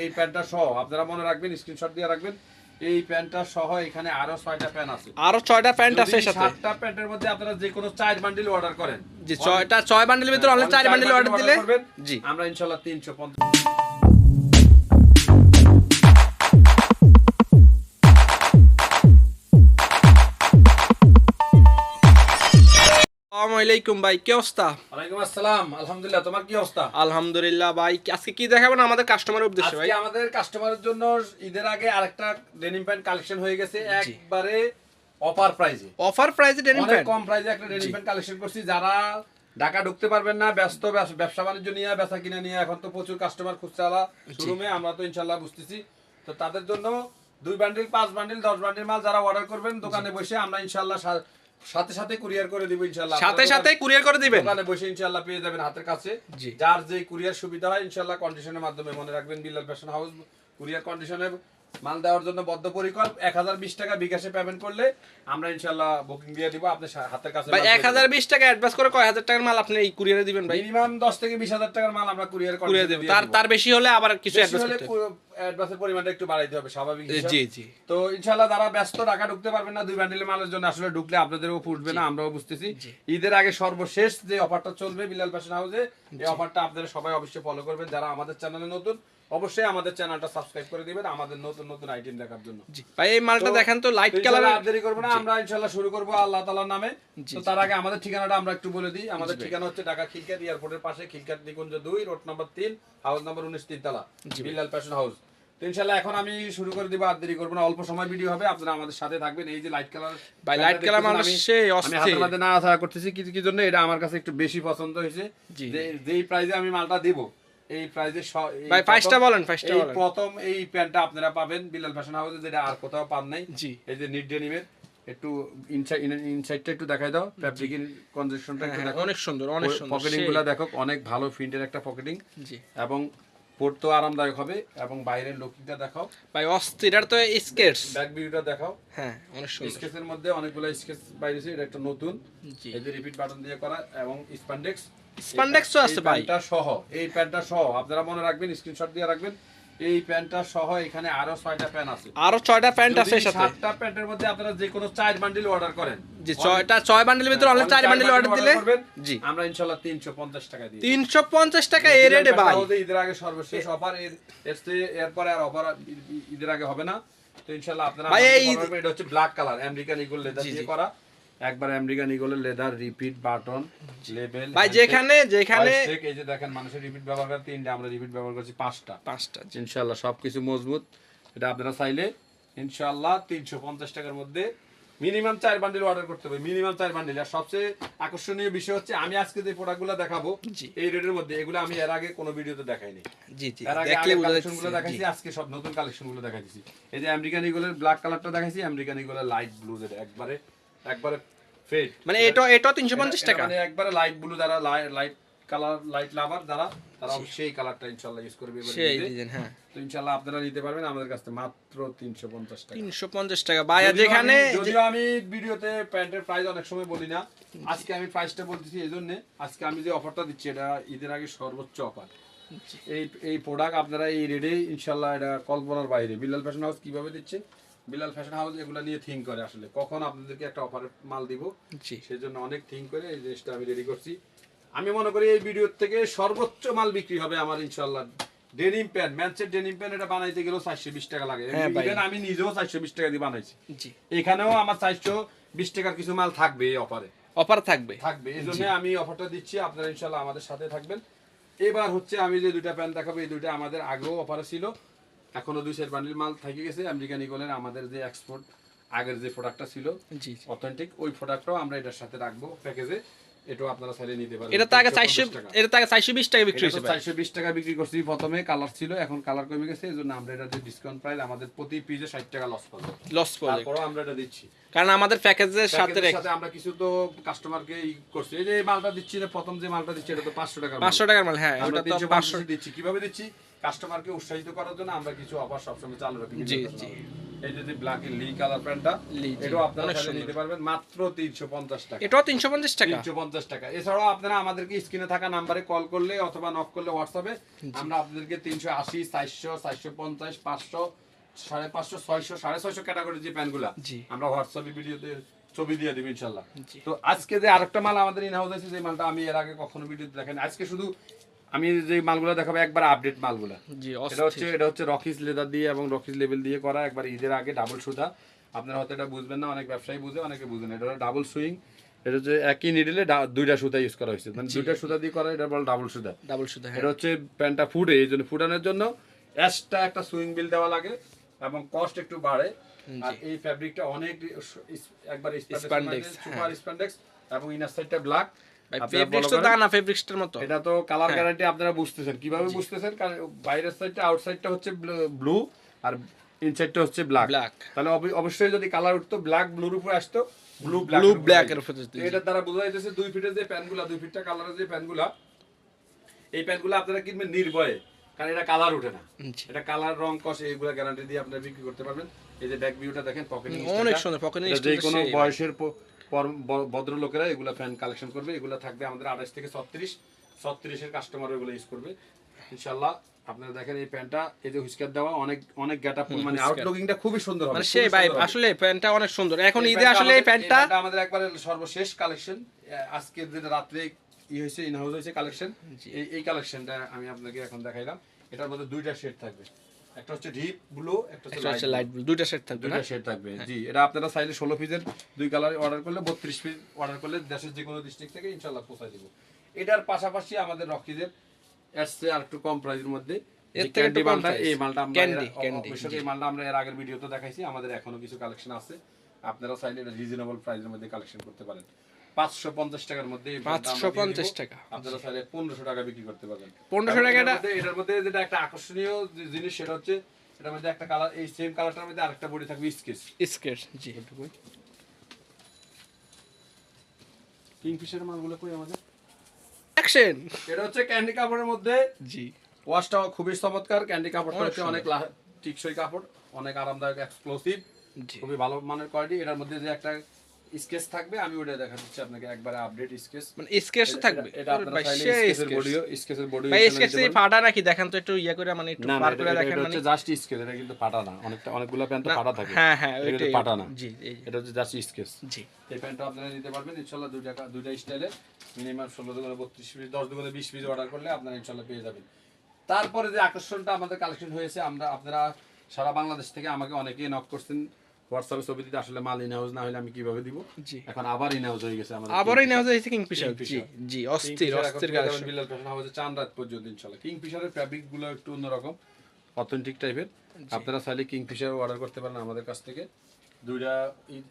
এই প্যান্টটা সহ আপনারা মনে রাখবেন স্ক্রিনশট দিয়ে রাখবেন এই প্যান্টটা সহ এখানে আরও ছয়টা প্যান্ট আছে। আরও ছয়টা প্যান্ট আছে সাথে। সাতটা প্যান্টের মধ্যে আপনারা যে কোনো চার বান্ডিল অর্ডার করেন। জি ছয়টা ছয় বান্ডিলের ভিতরে হ্যাঁ, অনলাইন চার বান্ডিল অর্ডার দিলে? জি। আমরা ইনশাআল্লাহ 350 আলাইকুম ভাই কি অবস্থা? ওয়ালাইকুম আসসালাম আলহামদুলিল্লাহ তোমার কি অবস্থা? আলহামদুলিল্লাহ ভাই আজকে কি দেখাবেন আমাদের কাস্টমারের উদ্দেশ্যে ভাই? আমাদের কাস্টমারের জন্য ঈদের আগে আরেকটা ডেনিম প্যান্ট কালেকশন হয়ে গেছে একবারে অফার প্রাইজে অফার প্রাইসে ডেনিম প্যান্ট কম প্রাইসে একটা ডেনিম প্যান্ট কালেকশন করছি যারা ঢাকা ঢুকতে পারবেন না ব্যস্ত ব্যবসা বাণিজ্য নিয়ে বেচা কিনা নিয়ে এখন তো প্রচুর কাস্টমার খুচরা শোরুমে আমরা তো ইনশাল্লাহ বুঝতেছি। তো তাদের জন্য দুই বান্ডিল পাঁচ বান্ডিল দশ বান্ডিল মাল যারা অর্ডার করবেন দোকানে বসে আমরা ইনশাল্লাহ সাথে সাথে কুরিয়ার করে দিব ইনশাল্লাহ সাথে সাথে কুরিয়ার করে দিবেন? দোকানে বসে ইনশাল্লাহ পেয়ে যাবেন হাতের কাছে। যার যেই কুরিয়ার সুবিধা হয় ইনশাল্লাহ কন্ডিশনের মাধ্যমে মনে রাখবেন বিল্লাল ফ্যাশন হাউস কুরিয়ার কন্ডিশনে মাল দেওয়ার জন্য বদ্ধপরিকর এক হাজার বিশ টাকা বিকাশে পেমেন্ট করলে আমরা ইনশাল্লাহ বুকিং দিয়ে দিব আপনি সা- হাতের কাছে ভাই এক হাজার বিশ টাকা অ্যাডভান্স করে কয় হাজার টাকার মাল আপনি এই কুরিয়ারে দিবেন ভাই? মিনিমাম দশ থেকে বিশ হাজার টাকার মাল আমরা কুরিয়ার কুরিয়ার দেবেন তার তার বেশি হলে আবার কিছু অ্যাডভান্স করতে অ্যাডভান্সের পরিমাণটা একটু বাড়াইতে হবে স্বাভাবিক জি জি। তো ইনশাল্লাহ যারা ব্যস্ত টাকা ঢুকতে পারবেন না দুই বান্ডিলের মালের জন্য আসলে ঢুকলে আপনাদেরও ফুটবে না আমরাও বুঝতেছি। ঈদের আগে সর্বশেষ যে অফারটা চলবে বিলাল ফ্যাশন হাউসে এই অফারটা আপনারা সবাই অবশ্যই ফলো করবেন। যারা আমাদের চ্যানেলে নতুন অবশ্যই আমাদের চ্যানেলটা সাবস্ক্রাইব করে দিবেন আমাদের নতুন নতুন আইটেম দেখার জন্য। জি। ভাই এই মালটা দেখেন তো লাইট কালার দেরি করব না আমরা ইনশাল্লাহ শুরু করব আল্লাহ তালার নামে। তো তার আগে আমাদের ঠিকানাটা আমরা একটু বলে দিই। আমাদের ঠিকানা হচ্ছে ঢাকা খিলকাত এয়ারপোর্টের পাশে খিলকাত নিকুঞ্জ দুই রোড নাম্বার তিন হাউস নাম্বার উনিশ তিনতলা জি। বিল্লাল ফ্যাশন হাউস তো ইনশাল্লাহ এখন আমি শুরু করে দিব আর দেরি করব না অল্প সময় ভিডিও হবে আপনারা আমাদের সাথে থাকবেন। এই যে লাইট কালার ভাই, light color মানে সেই আমি অস্থির। হাতের মধ্যে না আসা করতেছি কিছু কি জন্য এটা আমার কাছে একটু বেশি পছন্দ হয়েছে। যে যেই প্রাইজে আমি মালটা দিব এই প্রাইজে ভাই, price টা বলেন, price বলেন। প্রথম এই প্যান্টটা আপনারা পাবেন বিলাল ফ্যাশন হাউসে যেটা আর কোথাও পান নাই। জি। এই যে নিট ডেনিমের একটু ইনসাইড ইনসাইডটা একটু দেখাই দাও ফ্যাব্রিকের কনজেকশনটা একটু হ্যাঁ, দেখো অনেক সুন্দর অনেক সুন্দর পকেটিংগুলো দেখো অনেক ভালো প্রিন্টের একটা পকেটিং জি। এবং পড়তেও আরামদায়ক হবে এবং বাইরের লুকিংটা দেখাও। ভাই অস্থির আর তো স্কেটস ব্যাক ভিউটা দেখাও। হ্যাঁ অনেক সুন্দর। স্কেচের মধ্যে অনেকগুলো স্কেচ বাইরেছে এটা একটা নতুন। জি। এই যে রিপিট বাটন দিয়ে করা এবং স্প্যান্ডেক্স Spandex ও আছে ভাই। এটা সহ এই প্যান্টটা সহ আপনারা মনে রাখবেন স্ক্রিনশট দিয়ে রাখবেন। এই প্যান্টটা সহ এখানে আরও ছয়টা প্যান্ট আছে। আরও ছয়টা প্যান্ট আছে সাথে। সাতটা প্যান্টের মধ্যে আপনারা যে কোনো চার বান্ডিল অর্ডার করেন। জি ছয়টা ছয় বান্ডেলের ভিতরে অনলাইন চার বান্ডেল অর্ডার দিলে? জি। আমরা ইনশাআল্লাহ 350 টাকা দিই। তিনশো পঞ্চাশ টাকা এ রেটে ভাই। ঈদের আগে সর্বশেষ অফার এর এরপরে আর অফার ঈদের আগে হবে না। তো ইনশাআল্লাহ আপনারা ভাই, এই-। এটা হচ্ছে black colour American eagle leather দিয়ে করা। একবার আমেরিকান ইগলের লেদার রিপিট বাটন লেবেল ভাই যেখানে যেখানে এই যে দেখেন মানুষের রিপিট ব্যবহার করে তিনটা আমরা রিপিট ব্যবহার করছি পাঁচটা। পাঁচটা। ইনশাআল্লাহ সবকিছু মজবুত। এটা আপনারা চাইলে ইনশাআল্লাহ তিনশো পঞ্চাশ টাকার মধ্যে মিনিমাম চার বান্ডিল অর্ডার করতে হবে। মিনিমাম চার বান্ডিল। আর সবচেয়ে আকর্ষণীয় বিষয় হচ্ছে আমি আজকে যে প্রোডাক্টগুলো দেখাবো জি। এই রেটের মধ্যে এগুলো আমি এর আগে কোনো ভিডিওতে দেখাইনি। জি জি এর আগে দেখলে বোঝা কালেকশনগুলো দেখাইছি আজকে সব নতুন কালেকশনগুলো দেখাইছি এই যে আমেরিকান ইগলের ব্ল্যাক কালারটা দেখাইছি আমেরিকান ইগলের লাইট ব্লু যেটা একবারে একবারে ফেড মানে এটা এটা তিনশো পঞ্চাশ টাকা? মানে একবারে লাইট ব্লু যারা লাইট কালার লাইট লাভার যারা তারা সেই কালারটা ইনশাআল্লাহ ইউজ করবে সেই। ডিজাইন হ্যাঁ। তো ইনশাআল্লাহ আপনারা নিতে পারবেন আমাদের কাছ মাত্র 350 টাকা। তিনশো পঞ্চাশ টাকা। ভাই যেখানে আমি- যদিও আমি ভিডিওতে প্যান্টের প্রাইস অনেক সময় বলি না। আজকে আমি প্রাইসটা বলতেছি এই জন্য আজকে আমি যে অফারটা দিচ্ছি এটা ঈদের আগে সর্বোচ্চ অফার এই এই প্রোডাক্ট আপনারা এই রেডে ইনশাল্লাহ এটা কল্পনার বাইরে। বিলাল ফ্যাশন হাউস কীভাবে দিচ্ছে? বিলাল ফ্যাশন হাউস এগুলো নিয়ে থিঙ্ক করে আসলে। কখন আপনাদেরকে একটা অফারের মাল দিব সেই জন্য অনেক থিঙ্ক করে এই জিনিসটা আমি রেডি করছি। আমি মনে করি এই ভিডিওর থেকে সর্বোচ্চ মাল বিক্রি হবে আমার ইনশাল্লাহ ডেনিম প্যান্ট ম্যানচের ডেনিম প্যান্ট এটা বানাইতে গেলেও চারশো বিশ টাকা লাগে। হ্যাঁ আমি নিজেও চারশো বিশ টাকা দিয়ে বানাইছি। জি। এখানেও আমার চারশো বিশ টাকার কিছু মাল থাকবে এই অফারে অফার থাকবে। থাকবে। এই জন্য আমি অফারটা দিচ্ছি আপনারা ইনশাল্লাহ আমাদের সাথে থাকবেন। এবার হচ্ছে আমি যে দুইটা প্যান্ট দেখাবো এই দুইটা আমাদের আগেও অফারে ছিল। এখনও দুই সেট বান্ডিল মাল থেকে গেছে। আমেরিকান ইগলের আমাদের যে এক্সপোর্ট আগের যে প্রোডাক্টটা ছিল জি অথেন্টিক ওই প্রোডাক্টটাও আমরা এটার সাথে রাখব প্যাকেজে এটাও আপনারা চাইলে নিতে পারেন। এটা তো আগে চারশো 350 টাকা। এটা তো আগে চারশো বিশ টাকা বিক্রি হয়েছে ভাই। চারশো বিশ টাকা বিক্রি করছি প্রথমে কালার ছিল এখন কালার কমে গেছে এই জন্য আমরা এটা যে ডিসকাউন্ট প্রাইস আমাদের প্রতি পিসে ষাট টাকা লস পাবো লস পড়ে তারপরেও আমরা এটা দিচ্ছি। কারণ আমাদের প্যাকেজের সাথে সাথে আমরা কিছু তো কাস্টমারকে ই করছি। এই যে মালটা দিচ্ছি না প্রথম যে মালটা দিচ্ছি এটা তো পাঁচশো টাকা পাঁচশো টাকার মাল হ্যাঁ ওটা তো তিনশো পাঁচশো দিচ্ছি। কীভাবে দিচ্ছি? কাস্টমারকে উৎসাহিত করার জন্য আমরা কিছু অফার সবসময় চালু রাখি। জি, জি। এই যে ব্ল্যাক লি কালার প্যান্টটা এটাও আপনারা নিতে পারবেন মাত্র তিনশো পঞ্চাশ টাকা। এটাও তিনশো পঞ্চাশ টাকা? তিনশো পঞ্চাশ টাকা। এছাড়াও আপনারা আমাদেরকে স্ক্রিনে থাকা নাম্বারে কল করলে অথবা নক করলে হোয়াটসঅ্যাপে আমরা আপনাদেরকে তিনশো আশি চারশো চারশো পঞ্চাশ পাঁচশো সাড়ে পাঁচশো ছয়শো সাড়ে ছয়শো ক্যাটাগরি যে প্যান্টগুলা। আমরা হোয়াটসঅ্যাপে ভিডিওতে ছবি দিয়ে দেবো ইনশাল্লাহ তো আজকে যে আরেকটা মাল আমাদের ইন হাউস আছে যে মালটা আমি এর আগে কখনো ভিডিও দেখেন আজকে শুধু আমি যে মালগুলো দেখাবো একবার আপডেট মালগুলা। জি এটা হচ্ছে এটা হচ্ছে রকিস লেদার দিয়ে এবং রকিস লেভেল দিয়ে করা একবার ঈদের আগে ডাবল সুতা। আপনারা হয়তো এটা বুঝবেন না অনেক ব্যবসায়ী বুঝে অনেকে বুঝেন এটা হলো ডাবল সুইং এটা হচ্ছে একই নিডলে দুইটা সুতা ইউজ করা হয়েছে। মানে দুইটা সুতা দিয়ে করা এটা বল ডাবল সুতা। ডাবল সুতা হ্যাঁ। এটা হচ্ছে প্যান্টটা ফুটে এই জন্য ফুটানোর জন্য এক্সট্রা একটা সুইং বিল দেওয়া লাগে এবং কস্ট একটু বাড়ে। আর এই ফ্যাব্রিকটা অনেক একবার Spandex, সুপার স্প্যান্ডেক্স এবং ইনার সাইডটা ব্ল্যাক ফেব্রিক্স তো দানা ফেব্রিক্সটার মতো। এটা তো কালার গ্যারান্টি আপনারা বুঝতেছেন। কীভাবে বুঝতেছেন? কারণ বাইরের সাইডটা আউটসাইডটা হচ্ছে ব্লু আর ইনসাইডটা হচ্ছে ব্ল্যাক তাহলে অবশ্যই যদি কালার উঠতো ব্ল্যাক ব্লুর উপরে আসতো ব্লু ব্ল্যাক Blue black এর উপরে আসতো, দ্বারা বোঝা যাইতেছে দুই ফিটের যে প্যান্টগুলা দুই ফিটটা কালারের যে প্যান্টগুলা এই প্যান্টগুলো আপনারা কিনবেন নির্ভয়ে। কারণ এটা কালার উঠে না। এটা কালার রং কষ এইগুলা গ্যারান্টি দিয়ে আপনারা বিক্রি করতে পারবেন। এই যে ব্যাক ভিউটা দেখেন পকেটিং অনেক সুন্দর, pocketing যে কোনো বয়সের ভদ্রলোকেরা এগুলা ফ্যান কালেকশন করবে। এগুলা থাকবে আমাদের আঠাশ থেকে ছত্রিশ। ছত্রিশের কাস্টমার এগুলো ইউজ করবে। ইনশাল্লাহ আপনারা দেখেন এই প্যান্টটা এই যে হুইস্কার দেওয়া অনেক অনেক মানে আউটলুকিংটা খুবই সুন্দর হবে মানে সেই ভাই আসলে প্যান্টটা অনেক সুন্দর। এখন ঈদে আসলে এই প্যান্টটা আমাদের একবারে সর্বশেষ কালেকশন আজকে যেটা রাত্রে ই হয়েছে ইন হাউস হয়েছে কালেকশন এই এই কালেকশনটা আমি আপনাকে এখন দেখাইলাম। এটার মধ্যে দুইটা শেড থাকবে। একটা হচ্ছে ডিপ ব্লু একটা হচ্ছে লাইট ব্লু। দুইটা সেট থাকবে দুইটা শেড থাকবে জি। এটা আপনারা চাইলে ষোলো পিসের দুই কালার অর্ডার করলে বত্রিশ পিস অর্ডার করলে দেশের যে কোনো ডিস্ট্রিক্ট থেকে ইনশাল্লাহ পৌঁছায় দিব। এটার পাশাপাশি আমাদের রকিদের এসছে আর একটু কম প্রাইসের মধ্যে এর থেকে একটু কম এই মালটা আমরা ক্যান্ডি, ক্যান্ডি, এই মালটা আমরা এর আগের ভিডিওতে দেখাইছি আমাদের এখনও কিছু কালেকশন আছে। আপনারা চাইলে এটা রিজনেবল প্রাইসের মধ্যে কালেকশন করতে পারেন। পাঁচশো পঞ্চাশ টাকার মধ্যে এই মালটা আমরা দিয়ে 550 দিব। টাকা। আপনারা চাইলে পনেরোশো টাকা বিক্রি করতে পারবেন। 1500 টাকা এটার মধ্যে- যেটা একটা আকর্ষণীয় জিনিস সেটা হচ্ছে এটার মধ্যে একটা কালার এই সেম কালারটার মধ্যে আরেকটা বডি থাকবে স্কেচ স্কেট জি কিংফিশার মালগুলো কই আমাদের? অ্যাকশন এটা হচ্ছে ক্যান্ডি কাপড়ের মধ্যে। জি। খুবই চমৎকার। ক্যান্ডি কাপড়টা অনেক হচ্ছে অনেক টিকসই কাপড়। অনেক আরামদায়ক এক্সক্লুসিভ খুবই ভালো মানের কোয়ালিটি এটার মধ্যে যে একটা স্কেচ থাকবে আমি ওটা দেখা দিচ্ছি আপনাকে একবারে আপডেট স্কেচ মানে স্কেচ থাকবে। এটা আপনারা চাইলে স্কেচের বডিও স্কেচের বডি ভাই স্কেচ এই ফাটা নাকি দেখেন তো একটু ইয়া করে মানে একটু পার করে দেখেন মানে হচ্ছে জাস্ট স্কেচ এটা কিন্তু ফাটা না। অনেকটা অনেকগুলো প্যান্ট তো ফাটা থাকে। হ্যাঁ হ্যাঁ এটা ফাটা না। জি এটা হচ্ছে জাস্ট স্কেচ জি। এই প্যান্টটা আপনারা নিতে পারবেন ইনশাল্লাহ দুই টাকা দুইটা স্টাইলে মিনিমাম ষোলো দোকানে বত্রিশ পিস দশ দোকানে বিশ পিস অর্ডার করলে আপনারা ইনশাল্লাহ পেয়ে যাবেন। তারপরে যে আকর্ষণটা আমাদের কালেকশন হয়েছে আমরা আপনারা সারা বাংলাদেশ থেকে আমাকে অনেকেই নক করছেন। হোয়াটসঅ্যাপে ছবি দিতে আসলে মাল ইন হাউস না হলে আমি কীভাবে দিব? এখন আবার ইন হাউস হয়ে গেছে আমাদের আবারই নেওয়া যায় কিংফিশার জি জি অস্থির অস্থির কালেকশন। বিলাল ফ্যাশন হাউসে চান রাত পর্যন্ত ইনশাল্লাহ কিংফিশারের ফ্যাব্রিকগুলো একটু অন্যরকম অথেন্টিক টাইপের আপনারা চাইলে কিংফিশার অর্ডার করতে পারেন আমাদের কাছ থেকে। দুইটা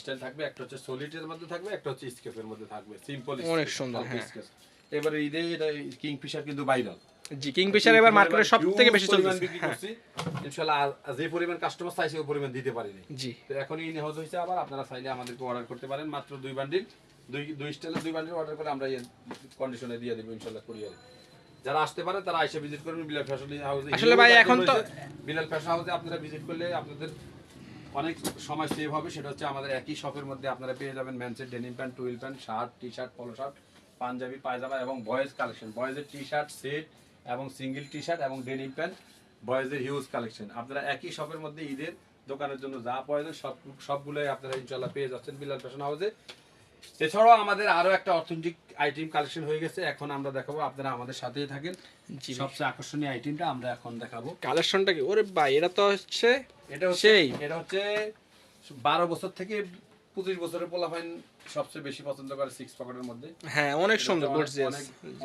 স্টাইল থাকবে একটা হচ্ছে সলিডের মধ্যে থাকবে একটা হচ্ছে স্কেপের মধ্যে থাকবে। সিম্পল অনেক সুন্দর, হ্যাঁ। এবারে ঈদে এটা কিংফিশার কিন্তু ভাইরাল জি কিংফিশার এবার মার্কেটে বেশি চলছে ইনশাআল্লাহ যে পরিমাণ কাস্টমার চাইছে ওই পরিমাণ দিতে পারিনি। জি। তো এখন ইন হাউস আবার আপনারা চাইলে আমাদেরকে অর্ডার করতে পারেন। মাত্র দুই বান্ডিল দুই দুই দুই বান্ডিল অর্ডার করে আমরা কন্ডিশনে দিয়ে দেবো ইনশাল্লাহ কুরিয়ারে যারা আসতে পারে তারা এসে ভিজিট করবেন বিলাল ফ্যাশন হাউসে আসলে ভাই এখন তো- বিলাল ফ্যাশন হাউসে আপনারা ভিজিট করলে আপনাদের অনেক সময় সেভ হবে। সেটা হচ্ছে আমাদের একই শপের মধ্যে আপনারা পেয়ে যাবেন ম্যানসের denim pant twill pant shirt T shirt polo shirt panjabi পায়জামা এবং বয়েজ কালেকশন বয়েজের টি শার্ট সেট এবং সিঙ্গেল টি শার্ট এবং ডেনিম প্যান্ট বয়েজের হিউজ কালেকশন। আপনারা একই শপের মধ্যে ঈদের দোকানের জন্য যা প্রয়োজন সব সবগুলোই আপনারা ইনশাল্লাহ পেয়ে যাচ্ছেন বিলাল ফ্যাশন হাউসে। এছাড়াও আমাদের আরও একটা অথেন্টিক আইটেম কালেকশন হয়ে গেছে। এখন আমরা দেখাবো আপনারা আমাদের সাথেই থাকেন। সবচেয়ে আকর্ষণীয় আইটেমটা আমরা এখন দেখাবো। কালেকশনটা কি? ওরে ভাই এটা তো হচ্ছে এটা হচ্ছে এটা হচ্ছে বারো বছর থেকে পঁচিশ বছরের পোলাফাইন সবচেয়ে বেশি পছন্দ করে সিক্স পকেটের মধ্যে। হ্যাঁ অনেক সুন্দর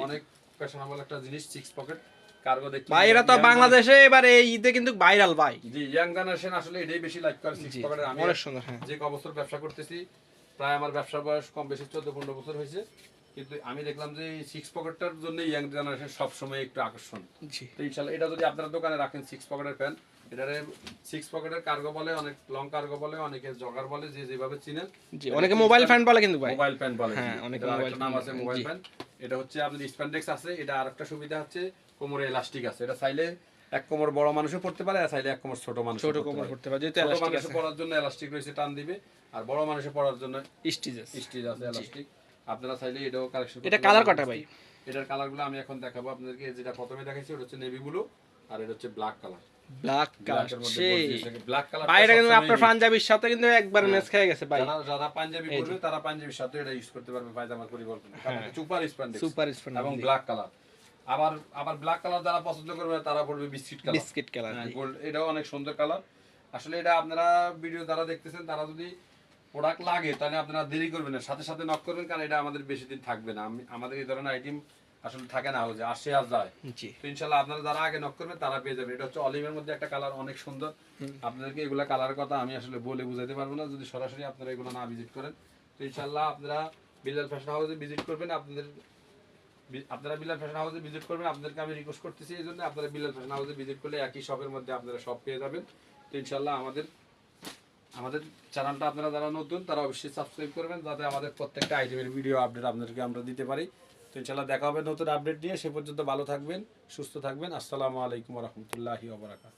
অনেক ফ্যাশনেবল একটা জিনিস সিক্স পকেট কার্গো দেখতে ভাই এরা তো বাংলাদেশে এবার এই ঈদে কিন্তু ভাইরাল ভাই। জি ইয়াং জেনারেশন আসলে এটাই বেশি লাইক করে সিক্স পকেটের আমি অনেক সুন্দর হ্যাঁ। যে বছর ব্যবসা করতেছি প্রায় আমার ব্যবসার বয়স কম বেশি চোদ্দ পনেরো বছর হয়েছে। কিন্তু আমি দেখলাম যে সিক্স পকেটটার জন্য ইয়াং জেনারেশন সবসময় একটু আকর্ষণ। জি। তো ইনশাল্লাহ এটা যদি আপনার দোকানে রাখেন সিক্স পকেটের প্যান্ট এটারে সিক্স পকেটের কার্গো বলে অনেক লং কার্গো বলে অনেকে জগার বলে যে যেভাবে চিনেন। জি অনেকে মোবাইল ফ্যান বলে কিন্তু ভাই। মোবাইল প্যান্ট বলে হ্যাঁ। অনেকে নাম আছে মোবাইল জি। এটা হচ্ছে আপনার স্প্যান্ডেক্স আছে এটা আরেকটা সুবিধা হচ্ছে কোমরে এলাস্টিক আছে। এটা চাইলে এক কোমর বড় মানুষও পড়তে পারে আর চাইলে এক কোমর ছোট মানুষ ছোট কোমর করতে পারে যেহেতু ছোট এলাস্টিক মানুষের পড়ার জন্য এলাস্টিক রয়েছে টান দিবে আর বড় মানুষের পড়ার জন্য স্টিচ আছে স্টিচ আছে এলাস্টিক আপনারা চাইলে এটাও কালেকশন এটা কালার কটা ভাই? এটার কালারগুলো আমি এখন দেখাবো আপনাদেরকে যেটা প্রথমে দেখাইছি ওটা হচ্ছে নেভি ব্লু আর এটা হচ্ছে ব্ল্যাক কালার ব্ল্যাক কালার সেই ব্ল্যাক কালার ভাই কিন্তু আপনার পাঞ্জাবির সাথে কিন্তু একবার ম্যাচ খেয়ে গেছে ভাই। যারা যারা পাঞ্জাবি পরবে তারা পাঞ্জাবির সাথে এটা ইউজ করতে পারবে পায়জামার পরিবর্তন। সুপার স্প্যান্ডেক্স সুপার স্পন এবং ব্ল্যাক কালার আবার আবার ব্ল্যাক কালার যারা পছন্দ করবে তারা পড়বে biscuit colour biscuit colour gold এটাও অনেক সুন্দর কালার আসলে এটা আপনারা ভিডিও যারা দেখতেছেন তারা যদি প্রোডাক্ট লাগে তাহলে আপনারা দেরি করবেন না। সাথে সাথে নক করবেন কারণ এটা আমাদের বেশি দিন থাকবে না। আমাদের এই ধরনের আইটেম আসলে থাকে না যে আসে আর যায়। জি। তো ইনশাল্লাহ আপনারা যারা আগে নক করবেন তারা পেয়ে যাবেন। এটা হচ্ছে অলিভের মধ্যে একটা কালার অনেক সুন্দর। আপনাদেরকে এগুলা কালার কথা আমি আসলে বলে বুঝাতে পারব না। যদি সরাসরি আপনারা এগুলো না ভিজিট করেন তো ইনশাল্লাহ আপনারা বিলাল ফ্যাশন হাউসে ভিজিট করবেন। আপনাদের আপনারা বিলাল ফ্যাশন হাউসে ভিজিট করবেন। আপনাদেরকে আমি রিকোয়েস্ট করতেছি এই জন্য আপনারা বিলাল ফ্যাশন হাউসে ভিজিট করলে একই শপের মধ্যে আপনারা সব পেয়ে যাবেন। তো ইনশাল্লাহ আমাদের আমাদের চ্যানেলটা আপনারা যারা নতুন তারা অবশ্যই সাবস্ক্রাইব করবেন যাতে আমাদের প্রত্যেকটা আইটেমের ভিডিও আপডেট আপনাদেরকে আমরা দিতে পারি। তো ইনশাল্লাহ দেখা হবে নতুন আপডেট নিয়ে। সে পর্যন্ত ভালো থাকবেন, সুস্থ থাকবেন। আসসালামু আলাইকুম রহমতুল্লাহি ওবরাকাত